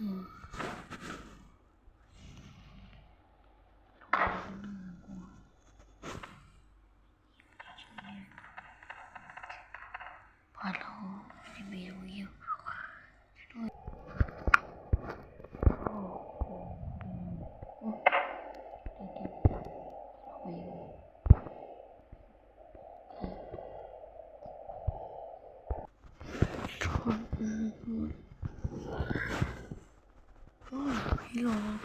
嗯。嗯。你冷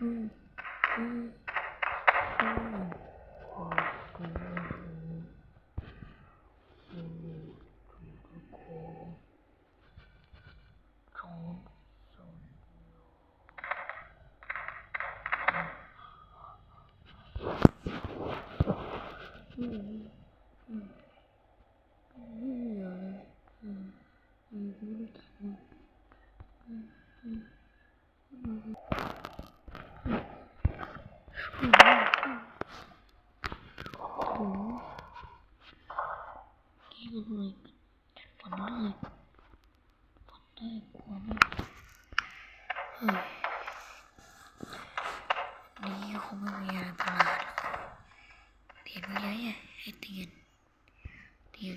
嗯嗯。 ชื่อเลยฝนเลยฝนเลยกลัวมากยนี่คงไม่มีอะไรปลาดเดี๋ยวมีอะไรให้เตียนเตียน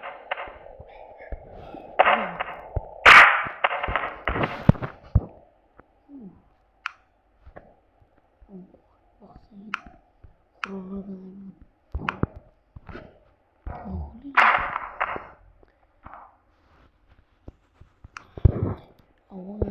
어, 오.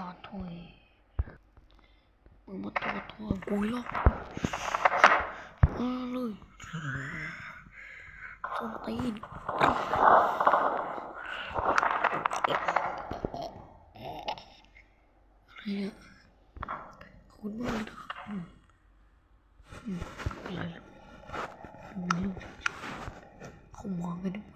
ต่อถุยมึงมาต่อถุยกูหรอกมาเลยสมตีนอะไรเนี่ยขอบคุณมากนะอะไรลูกเขามองกันด้